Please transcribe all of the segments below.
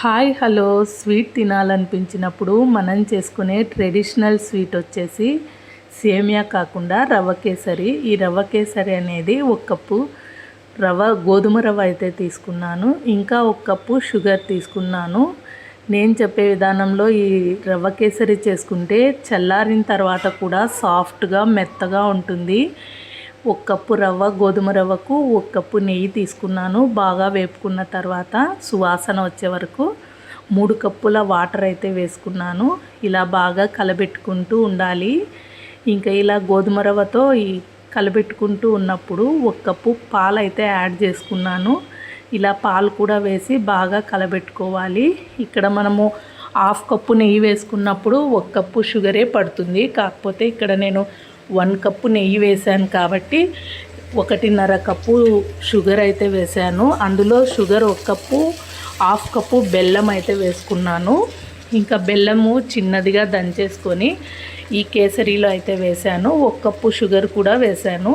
Hi hello. Sweet తినాలనిపించినప్పుడు మనం చేసుకునే ట్రెడిషనల్ స్వీట్ వచ్చేసి సేమియా కాకుండా రవ్వ కేసరి. ఈ రవ్వ కేసరి అనేది ఒక కప్పు రవ్వ గోధుమ రవ్వ అయితే తీసుకున్నాను. ఇంకా ఒక కప్పు షుగర్ తీసుకున్నాను. నేను చెప్పే విధానంలో ఈ రవ్వ కేసరి చేసుకుంటే చల్లారిన తర్వాత కూడా సాఫ్ట్గా మెత్తగా ఉంటుంది. ఒక కప్పు రవ్వ గోధుమ రవ్వకు ఒక కప్పు నెయ్యి తీసుకున్నాను. బాగా వేపుకున్న తర్వాత సువాసన వచ్చే వరకు మూడు కప్పుల వాటర్ అయితే వేసుకున్నాను. ఇలా బాగా కలబెట్టుకుంటూ ఉండాలి. ఇంకా ఇలా గోధుమ రవ్వతో ఈ కలబెట్టుకుంటూ ఉన్నప్పుడు ఒక కప్పు పాలు అయితే యాడ్ చేసుకున్నాను. ఇలా పాలు కూడా వేసి బాగా కలబెట్టుకోవాలి. ఇక్కడ మనము హాఫ్ కప్పు నెయ్యి వేసుకున్నప్పుడు ఒక కప్పు షుగరే పడుతుంది. కాకపోతే ఇక్కడ నేను వన్ కప్పు నెయ్యి వేసాను కాబట్టి ఒకటిన్నర కప్పు షుగర్ అయితే వేసాను అందులో షుగర్ ఒక కప్పు హాఫ్ కప్పు బెల్లం అయితే వేసుకున్నాను. ఇంకా బెల్లము చిన్నదిగా దంచేసుకొని ఈ కేసరిలో అయితే వేసాను ఒక కప్పు షుగర్ కూడా వేసాను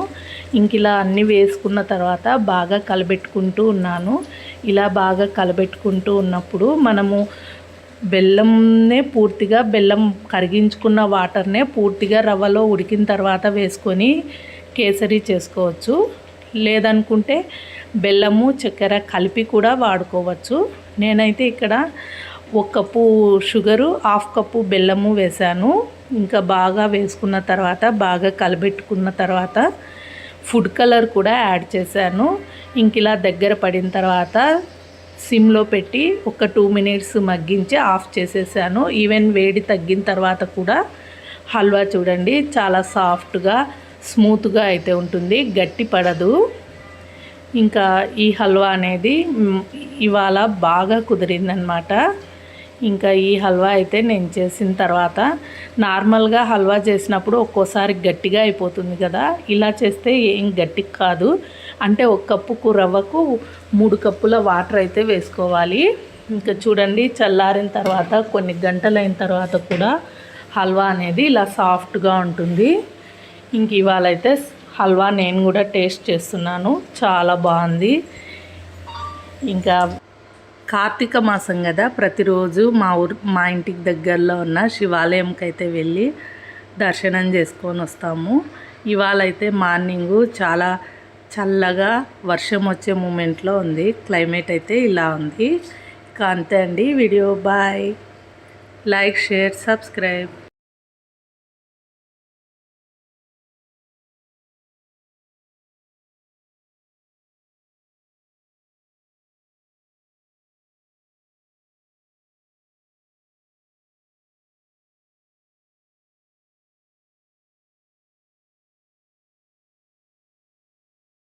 ఇంక ఇలా అన్నీ వేసుకున్న తర్వాత బాగా కలబెట్టుకుంటూ ఉన్నాను. ఇలా బాగా కలబెట్టుకుంటూ ఉన్నప్పుడు మనము బెల్లంనే పూర్తిగా బెల్లం కరిగించుకున్న వాటర్నే పూర్తిగా రవ్వలో ఉడికిన తర్వాత వేసుకొని కేసరి చేసుకోవచ్చు. లేదనుకుంటే బెల్లము చక్కెర కలిపి కూడా వాడుకోవచ్చు. నేనైతే ఇక్కడ ఒక కప్పు షుగరు హాఫ్ కప్పు బెల్లము వేశాను. ఇంకా బాగా వేసుకున్న తర్వాత బాగా కలబెట్టుకున్న తర్వాత ఫుడ్ కలర్ కూడా యాడ్ చేశాను. ఇంక ఇలా దగ్గర పడిన తర్వాత సిమ్లో పెట్టి ఒక టూ మినిట్స్ మగ్గించి ఆఫ్ చేసేసాను. ఈవెన్ వేడి తగ్గిన తర్వాత కూడా హల్వా చూడండి చాలా సాఫ్ట్గా స్మూత్గా అయితే ఉంటుంది గట్టి పడదు. ఇంకా ఈ హల్వా అనేది ఇవాళ బాగా కుదిరిందనమాట ఇంకా ఈ హల్వా అయితే నేను చేసిన తర్వాత నార్మల్గా హల్వా చేసినప్పుడు ఒక్కోసారి గట్టిగా అయిపోతుంది కదా. ఇలా చేస్తే ఏం గట్టి కాదు. అంటే ఒక కప్పుకు రవ్వకు మూడు కప్పుల వాటర్ అయితే వేసుకోవాలి. ఇంకా చూడండి చల్లారిన తర్వాత కొన్ని గంటలైన తర్వాత కూడా హల్వా అనేది ఇలా సాఫ్ట్గా ఉంటుంది. ఇంక ఇవాళ అయితే హల్వా నేను కూడా టేస్ట్ చేస్తున్నాను. చాలా బాగుంది. ఇంకా కార్తీక మాసం కదా ప్రతిరోజు మా ఊరు మా ఇంటికి దగ్గరలో ఉన్న శివాలయంకి అయితే వెళ్ళి దర్శనం చేసుకొని వస్తాము. ఇవాళ అయితే మార్నింగు చాలా చల్లగా వర్షం వచ్చే మూమెంట్లో ఉంది. క్లైమేట్ అయితే ఇలా ఉంది. ఇంకా అంతే అండి. Video bye. Like share subscribe.